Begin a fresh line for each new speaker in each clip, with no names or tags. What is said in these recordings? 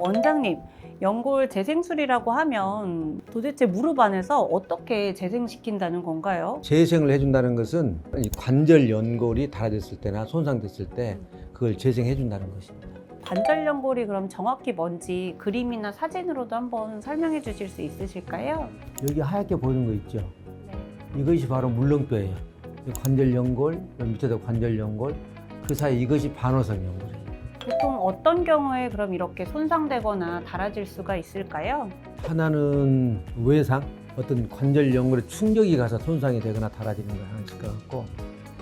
원장님, 연골 재생술이라고 하면 도대체 무릎 안에서 어떻게 재생시킨다는 건가요?
재생을 해준다는 것은 이 관절 연골이 닳아졌을 때나 손상됐을 때 그걸 재생해준다는 것입니다.
관절 연골이 그럼 정확히 뭔지 그림이나 사진으로도 한번 설명해 주실 수 있으실까요?
여기 하얗게 보이는 거 있죠? 이것이 바로 물렁뼈예요. 이 관절 연골, 밑에도 관절 연골, 그 사이 이것이 반어선 연골이에요.
보통 어떤 경우에 그럼 이렇게 손상되거나 닳아질 수가 있을까요?
하나는 외상, 어떤 관절 연골에 충격이 가서 손상이 되거나 닳아지는 거 하나씩 것 같고,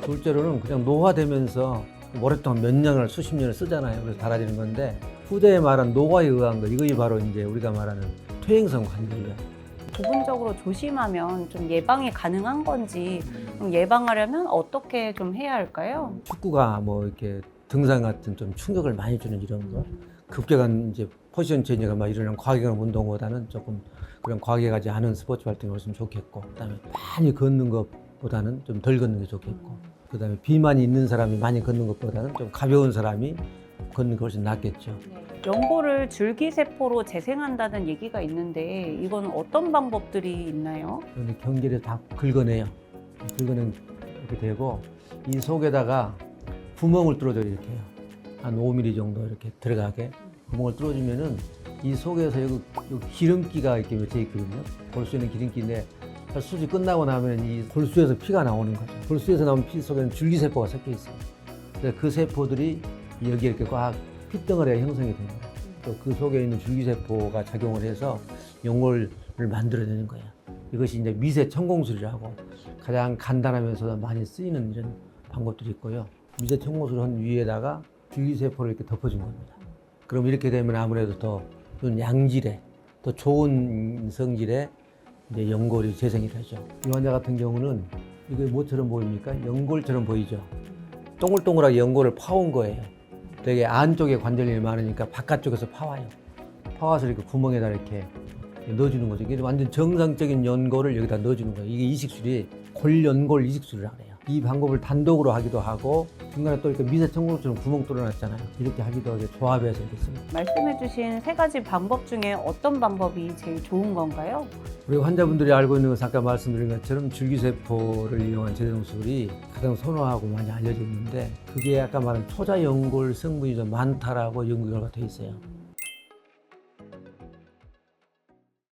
둘째로는 그냥 노화되면서 오랫동안 몇 년을 수십 년을 쓰잖아요. 그래서 닳아지는 건데 후대에 말한 노화에 의한 거 이것이 바로 이제 우리가 말하는 퇴행성 관절염.
부분적으로 조심하면 좀 예방이 가능한 건지 그럼 예방하려면 어떻게 좀 해야 할까요?
축구가 뭐 이렇게 등산 같은 좀 충격을 많이 주는 이런 거 급격한 이제 포지션 체인지가 막 이러는 과격한 운동보다는 조금 그런 과격하지 않은 스포츠 활동이 했으면 좋겠고 그다음에 많이 걷는 것보다는 좀 덜 걷는 게 좋겠고 그다음에 비만이 있는 사람이 많이 걷는 것보다는 좀 가벼운 사람이 걷는 게 훨씬 낫겠죠.
연골을 줄기세포로 재생한다는 얘기가 있는데 이건 어떤 방법들이 있나요?
경계를 다 긁어내요. 긁어낸 이렇게 되고 이 속에다가 구멍을 뚫어줘요 이렇게. 한 5mm 정도 이렇게 들어가게 구멍을 뚫어주면은 이 속에서 여기, 여기 기름기가 이렇게 맺혀 있거든요. 볼 수 있는 기름기인데 수술 끝나고 나면 이 골수에서 피가 나오는 거죠. 골수에서 나온 피 속에는 줄기세포가 섞여 있어요. 그래서 그 세포들이 여기 이렇게 꽉 핏덩어리가 형성이 됩니다. 또 그 속에 있는 줄기세포가 작용을 해서 연골을 만들어내는 거예요. 이것이 이제 미세 천공술이라고 가장 간단하면서도 많이 쓰이는 이런 방법들이 있고요. 미세 천공술 한 위에다가 줄기세포를 이렇게 덮어준 겁니다. 그럼 이렇게 되면 아무래도 더 양질의, 더 좋은 성질의 이제 연골이 재생이 되죠. 이 환자 같은 경우는 이게 뭐처럼 보입니까? 연골처럼 보이죠. 동글동글하게 연골을 파온 거예요. 되게 안쪽에 관절이 많으니까 바깥쪽에서 파와요. 파와서 이렇게 구멍에다 이렇게 넣어주는 거죠. 이게 완전 정상적인 연골을 여기다 넣어주는 거예요. 이게 이식술이 골연골 이식술이라고 해요. 이 방법을 단독으로 하기도 하고 중간에 또 이렇게 미세 천공처럼 구멍 뚫어놨잖아요. 이렇게 하기도 하고 조합해서 이렇게 씁니다.
말씀해 주신 세 가지 방법 중에 어떤 방법이 제일 좋은 건가요?
우리 환자분들이 알고 있는 것은 아까 말씀드린 것처럼 줄기세포를 이용한 재생술이 가장 선호하고 많이 알려져 있는데 그게 아까 말한 초자연골 성분이 좀 많다라고 연구 결과가 돼 있어요.